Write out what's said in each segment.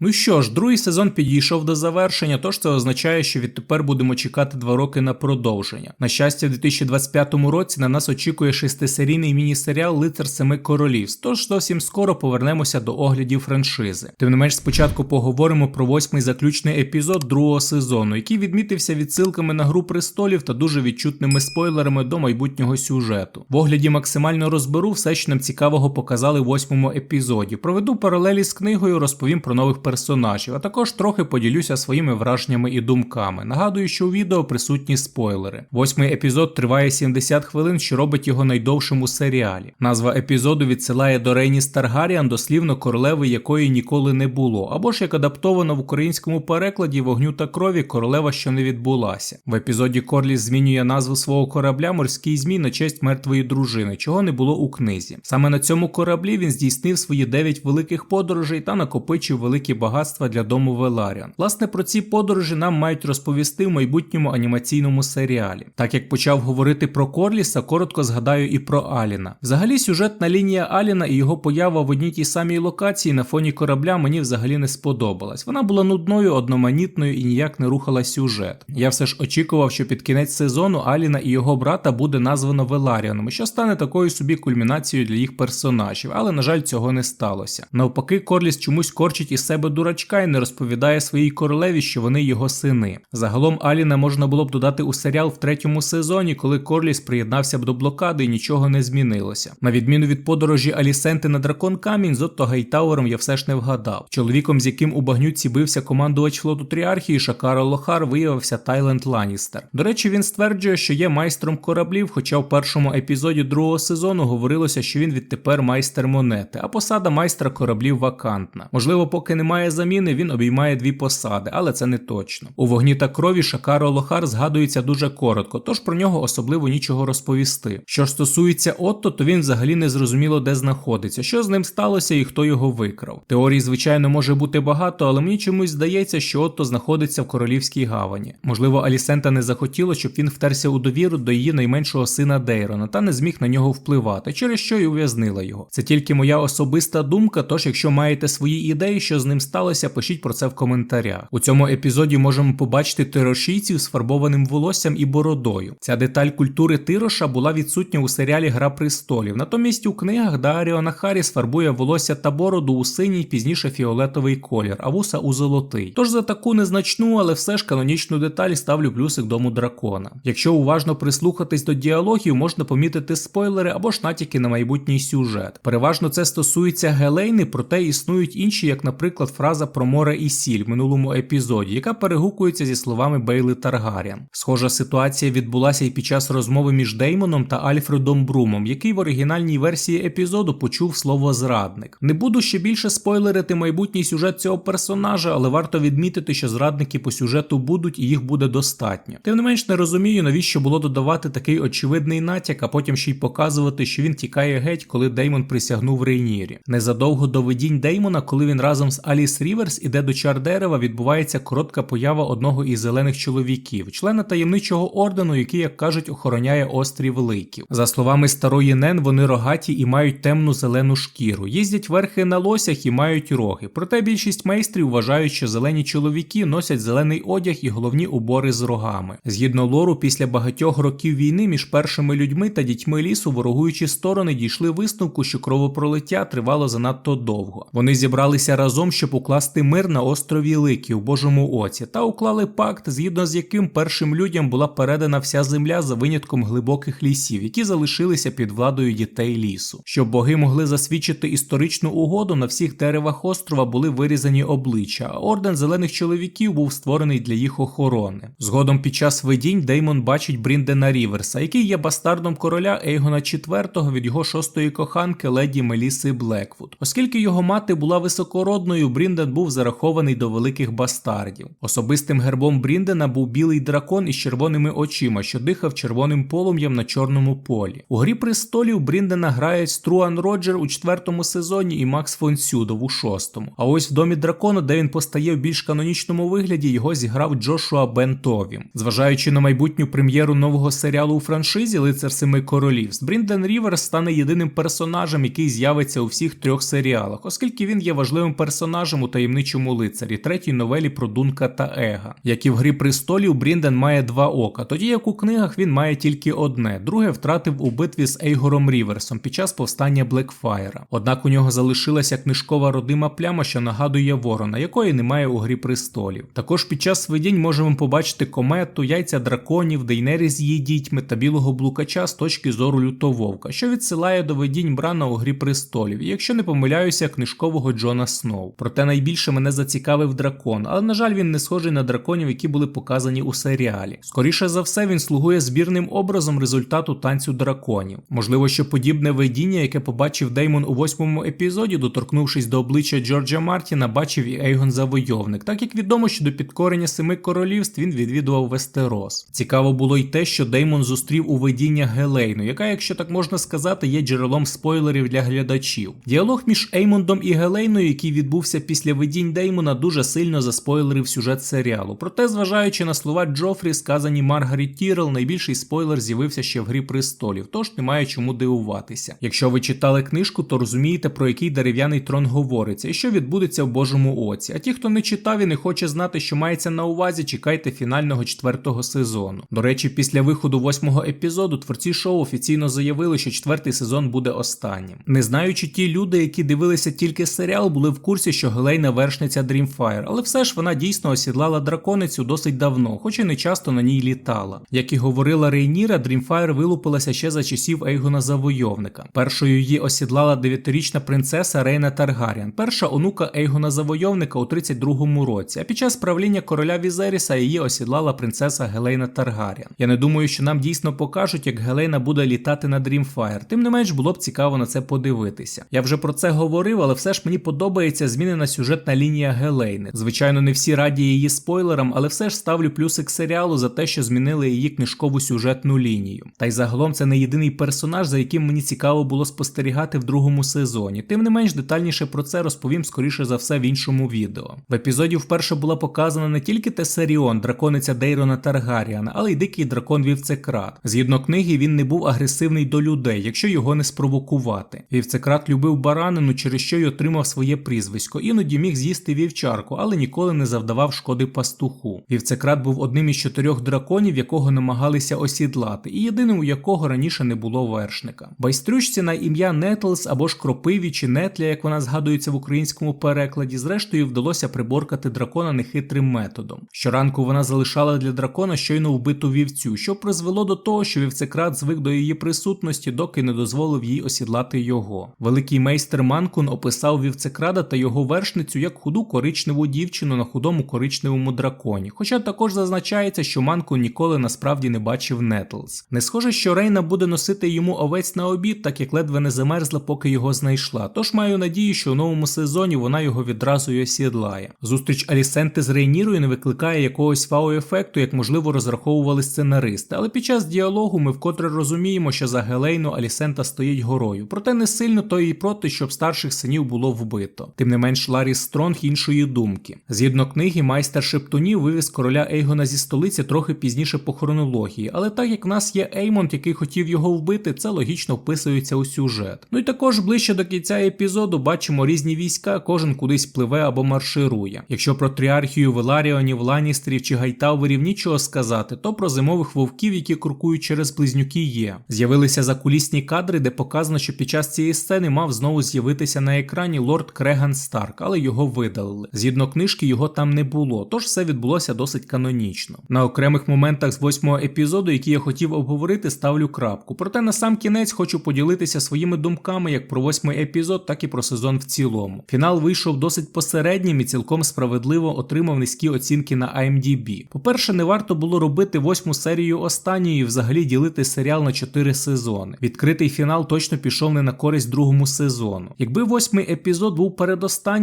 Ну що ж, другий сезон підійшов до завершення, тож це означає, що відтепер будемо чекати два роки на продовження. На щастя, в 2025 році на нас очікує шестисерійний міні-серіал Лицар Семи Королівств, тож зовсім скоро повернемося до оглядів франшизи. Тим не менш, спочатку поговоримо про восьмий заключний епізод другого сезону, який відмітився відсилками на гру престолів та дуже відчутними спойлерами до майбутнього сюжету. В огляді максимально розберу все, що нам цікавого показали в восьмому епізоді. Проведу паралелі з книгою, розповім про нових персонажів, а також трохи поділюся своїми враженнями і думками. Нагадую, що у відео присутні спойлери. Восьмий епізод триває 70 хвилин, що робить його найдовшим у серіалі. Назва епізоду відсилає до Рейніс Таргаріан, дослівно королеви якої ніколи не було, або ж як адаптовано в українському перекладі вогню та крові королева, що не відбулася. В епізоді Корліс змінює назву свого корабля морський змій на честь мертвої дружини, чого не було у книзі. Саме на цьому кораблі він здійснив свої дев'ять великих подорожей та накопичив великі багатства для дому Веларіан. Власне, про ці подорожі нам мають розповісти в майбутньому анімаційному серіалі. Так як почав говорити про Корліса, коротко згадаю і про Аліна. Взагалі, сюжетна лінія Аліна і його поява в одній тій самій локації на фоні корабля мені взагалі не сподобалась. Вона була нудною, одноманітною і ніяк не рухала сюжет. Я все ж очікував, що під кінець сезону Аліна і його брата буде названо Веларіаном, що стане такою собі кульмінацією для їх персонажів, але на жаль, цього не сталося. Навпаки, Корліс чомусь корчить із себе дурачка і не розповідає своїй королеві, що вони його сини. Загалом Аліна можна було б додати у серіал в третьому сезоні, коли Корліс приєднався б до блокади і нічого не змінилося. На відміну від подорожі Алісенти на дракон камінь, з Отто Гейтауером я все ж не вгадав. Чоловіком, з яким у багнюці бився командувач флоту Тріархії Шакара Лохар, виявився Тайленд Ланністер. До речі, він стверджує, що є майстром кораблів, хоча в першому епізоді другого сезону говорилося, що він відтепер майстер монети, а посада майстра кораблів вакантна. Можливо, поки немає заміни, він обіймає дві посади, але це не точно. У вогні та крові Шакаро Лохар згадується дуже коротко, тож про нього особливо нічого розповісти. Що стосується Отто, то він взагалі не зрозуміло, де знаходиться, що з ним сталося і хто його викрав. Теорій, звичайно, може бути багато, але мені чомусь здається, що Отто знаходиться в королівській гавані. Можливо, Алісента не захотіла, щоб він втерся у довіру до її найменшого сина Дейрона та не зміг на нього впливати, через що й ув'язнила його. Це тільки моя особиста думка. Тож, якщо маєте свої ідеї, що з ним сталося, пишіть про це в коментарях. У цьому епізоді можемо побачити тирошійців з фарбованим волоссям і бородою. Ця деталь культури Тироша була відсутня у серіалі Гра престолів. Натомість у книгах Даріона Харріс фарбує волосся та бороду у синій, пізніше фіолетовий колір, а вуса у золотий. Тож за таку незначну, але все ж канонічну деталь ставлю плюсик дому дракона. Якщо уважно прислухатись до діалогів, можна помітити спойлери або ж натяки на майбутній сюжет. Переважно це стосується Гелейни, проте існують інші, як, наприклад, фраза про море і сіль в минулому епізоді, яка перегукується зі словами Бейли Таргаріан. Схожа ситуація відбулася і під час розмови між Деймоном та Альфредом Брумом, який в оригінальній версії епізоду почув слово зрадник. Не буду ще більше спойлерити майбутній сюжет цього персонажа, але варто відмітити, що зрадники по сюжету будуть і їх буде достатньо. Тим не менш не розумію, навіщо було додавати такий очевидний натяк, а потім ще й показувати, що він тікає геть, коли Деймон присягнув Рейнірі. Незадовго до видінь Деймона, коли він разом з Аліс Ріверс іде до чар дерева, відбувається коротка поява одного із зелених чоловіків, члена таємничого ордену, який, як кажуть, охороняє острів Ликів. За словами старої Нен, вони рогаті і мають темну зелену шкіру, їздять верхи на лосях і мають роги. Проте більшість майстрів вважають, що зелені чоловіки носять зелений одяг і головні убори з рогами. Згідно лору, після багатьох років війни між першими людьми та дітьми лісу ворогуючі сторони дійшли висновку, що кровопролиття тривало занадто довго. Вони зібралися разом, щоб укласти мир на острові Лики у Божому Оці, та уклали пакт, згідно з яким першим людям була передана вся земля за винятком глибоких лісів, які залишилися під владою дітей лісу. Щоб боги могли засвідчити історичну угоду, на всіх деревах острова були вирізані обличчя, а орден зелених чоловіків був створений для їх охорони. Згодом під час видінь Деймон бачить Бріндена Ріверса, який є бастардом короля Ейгона IV від його шостої коханки леді Меліси Блеквуд. Оскільки його мати була високородною, Брінден був зарахований до великих бастардів. Особистим гербом Бріндена був білий дракон із червоними очима, що дихав червоним полум'ям на чорному полі. У грі престолів Бріндена грають Струан Роджер у четвертому сезоні і Макс фон Сюдов у шостому. А ось в домі дракона, де він постає в більш канонічному вигляді, його зіграв Джошуа Бен Товім. Зважаючи на майбутню прем'єру нового серіалу у франшизі Лицар Семи Королівств, Брінден Ріверс стане єдиним персонажем, який з'явиться у всіх трьох серіалах, оскільки він є важливим персонажем персонажем у таємничому лицарі, третій новелі про Дунка та Ега. Як і в грі престолів, Брінден має два ока, тоді як у книгах він має тільки одне, друге втратив у битві з Ейгором Ріверсом під час повстання Блекфаєра. Однак у нього залишилася книжкова родима пляма, що нагадує ворона, якої немає у грі престолів. Також під час видінь можемо побачити комету, яйця драконів, Дейнері з її дітьми та білого блукача з точки зору лютововка, що відсилає до видінь Брана у грі престолів, і якщо не помиляюся, книжкового Джона Сноу. Проте найбільше мене зацікавив дракон, але на жаль, він не схожий на драконів, які були показані у серіалі. Скоріше за все, він слугує збірним образом результату танцю драконів. Можливо, що подібне видіння, яке побачив Деймон у восьмому епізоді, доторкнувшись до обличчя Джорджа Мартіна, бачив і Ейгон Завойовник, так як відомо, що до підкорення семи королівств він відвідував Вестерос. Цікаво було й те, що Деймон зустрів у видіння Гелейну, яка, якщо так можна сказати, є джерелом спойлерів для глядачів. Діалог між Еймондом і Гелейною, який відбувся після видінь Деймона, дуже сильно заспойлерив сюжет серіалу. Проте, зважаючи на слова Джофрі, сказані Маргарет Тірел, найбільший спойлер з'явився ще в грі престолів, тож немає чому дивуватися. Якщо ви читали книжку, то розумієте, про який дерев'яний трон говориться і що відбудеться в Божому оці. А ті, хто не читав і не хоче знати, що мається на увазі, чекайте фінального четвертого сезону. До речі, після виходу восьмого епізоду творці шоу офіційно заявили, що четвертий сезон буде останнім. Не знаю, чи ті люди, які дивилися тільки серіал, були в курсі, що Гелейна вершниця Dreamfire, але все ж вона дійсно осідлала драконицю досить давно, хоч і не часто на ній літала. Як і говорила Рейніра, Dreamfire вилупилася ще за часів Ейгона Завойовника. Першою її осідлала дев'ятирічна принцеса Рейна Таргаріан, перша онука Ейгона Завойовника у 32-му році. А під час правління короля Візеріса її осідлала принцеса Гелейна Таргаріан. Я не думаю, що нам дійсно покажуть, як Гелейна буде літати на Dreamfire. Тим не менш було б цікаво на це подивитися. Я вже про це говорив, але все ж мені подобається змінена сюжетна лінія Гелейни. Звичайно, не всі раді її спойлерам, але все ж ставлю плюсик серіалу за те, що змінили її книжкову сюжетну лінію. Та й загалом це не єдиний персонаж, за яким мені цікаво було спостерігати в другому сезоні. Тим не менш детальніше про це розповім скоріше за все в іншому відео. В епізоді вперше була показана не тільки Тесаріон, дракониця Дейрона Таргаріана, але й дикий дракон Вівцекрат. Згідно книги, він не був агресивний до людей, якщо його не спровокувати. Вівцекрат любив баранину, через що й отримав своє прізвисько. Іноді міг з'їсти вівчарку, але ніколи не завдавав шкоди пастуху. Вівцекрат був одним із чотирьох драконів, якого намагалися осідлати, і єдиним у якого раніше не було вершника. Байстрючці на ім'я Нетлс або ж Кропиві чи Нетля, як вона згадується в українському перекладі, зрештою вдалося приборкати дракона нехитрим методом. Щоранку вона залишала для дракона щойно вбиту вівцю, що призвело до того, що вівцекрат звик до її присутності, доки не дозволив їй осідлати його. Великий майстер Манкун описав вівцекрада та його вершницю як худу коричневу дівчину на худому коричневому драконі. Хоча також зазначається, що Манкун ніколи насправді не бачив Нетлс. Не схоже, що Рейна буде носити йому овець на обід, так як ледве не замерзла, поки його знайшла. Тож маю надію, що у новому сезоні вона його відразу й осідлає. Зустріч Алісенти з Рейнірою не викликає якогось вау-ефекту, як можливо розраховували сценаристи, але під час діалогу ми вкотре розуміємо, що за Гелейну Алісента стоїть горою, проте не сильно то і проти, щоб старших синів було вбито. Тим не менш, Ларіс Стронг іншої думки. Згідно книги, майстер Шептунів вивіз короля Ейгона зі столиці трохи пізніше по хронології, але так як в нас є Еймонд, який хотів його вбити, це логічно вписується у сюжет. Ну і також ближче до кінця епізоду бачимо різні війська, кожен кудись пливе або марширує. Якщо про тріархію Веларіонів, Ланістрів чи Гайтауверів нічого сказати, то про зимових вовків, які крокують через близнюки, є. З'явилися закулісні кадри, де показано, що під час цієї сцени мав знову з'явитися на екрані лорд Креган Старк, але його видалили. Згідно книжки, його там не було, тож все відбулося досить канонічно. На окремих моментах з восьмого епізоду, які я хотів обговорити, ставлю крапку. Проте на сам кінець хочу поділитися своїми думками як про восьмий епізод, так і про сезон в цілому. Фінал вийшов досить посереднім і цілком справедливо отримав низькі оцінки на IMDb. По-перше, не варто було робити восьму серію останньою і взагалі ділити серіал на чотири сезони. Відкритий фінал точно пішов не на користь другому сезону. Якби восьмий епізод був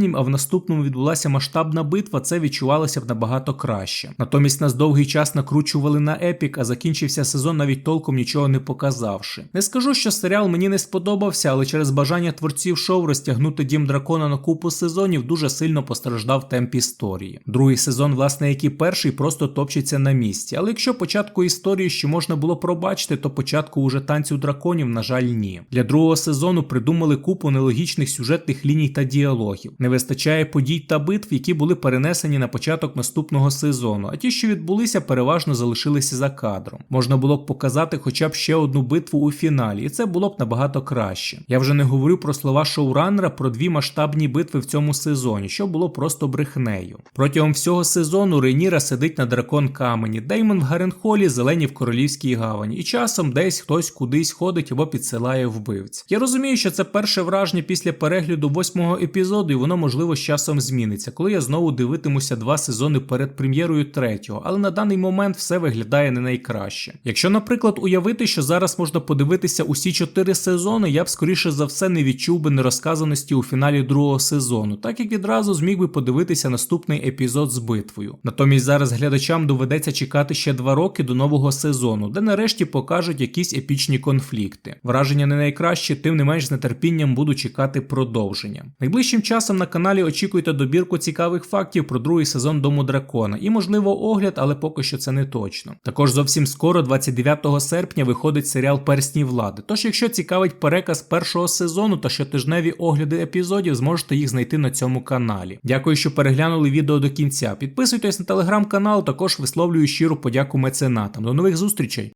передостаннім, а в наступному відбулася масштабна битва, це відчувалося б набагато краще. Натомість нас довгий час накручували на епік, а закінчився сезон навіть толком нічого не показавши. Не скажу, що серіал мені не сподобався, але через бажання творців шоу розтягнути дім дракона на купу сезонів дуже сильно постраждав темп історії. Другий сезон, власне, як і перший, просто топчеться на місці. Але якщо початку історії ще можна було пробачити, то початку уже танцю драконів, на жаль, ні. Для другого сезону придумали купу нелогічних сюжетних ліній та діалогів. Вистачає подій та битв, які були перенесені на початок наступного сезону, а ті, що відбулися, переважно залишилися за кадром. Можна було б показати хоча б ще одну битву у фіналі, і це було б набагато краще. Я вже не говорю про слова шоураннера про дві масштабні битви в цьому сезоні, що було просто брехнею. Протягом всього сезону Рейніра сидить на дракон камені, Деймон в Гаренхолі, зелені в королівській гавані, і часом десь хтось кудись ходить або підсилає вбивць. Я розумію, що це перше враження після перегляду восьмого епізоду, і воно можливо з часом зміниться, коли я знову дивитимуся два сезони перед прем'єрою третього, але на даний момент все виглядає не найкраще. Якщо, наприклад, уявити, що зараз можна подивитися усі чотири сезони, я б скоріше за все не відчув би нерозказаності у фіналі другого сезону, так як відразу зміг би подивитися наступний епізод з битвою. Натомість зараз глядачам доведеться чекати ще два роки до нового сезону, де нарешті покажуть якісь епічні конфлікти. Враження не найкраще, тим не менш з нетерпінням буду чекати продовження. Найближчим часом на каналі очікуйте добірку цікавих фактів про другий сезон Дому Дракона і, можливо, огляд, але поки що це не точно. Також зовсім скоро, 29 серпня, виходить серіал Персні влади. Тож, якщо цікавить переказ першого сезону та щотижневі огляди епізодів, зможете їх знайти на цьому каналі. Дякую, що переглянули відео до кінця. Підписуйтесь на телеграм-канал, також висловлюю щиру подяку меценатам. До нових зустрічей!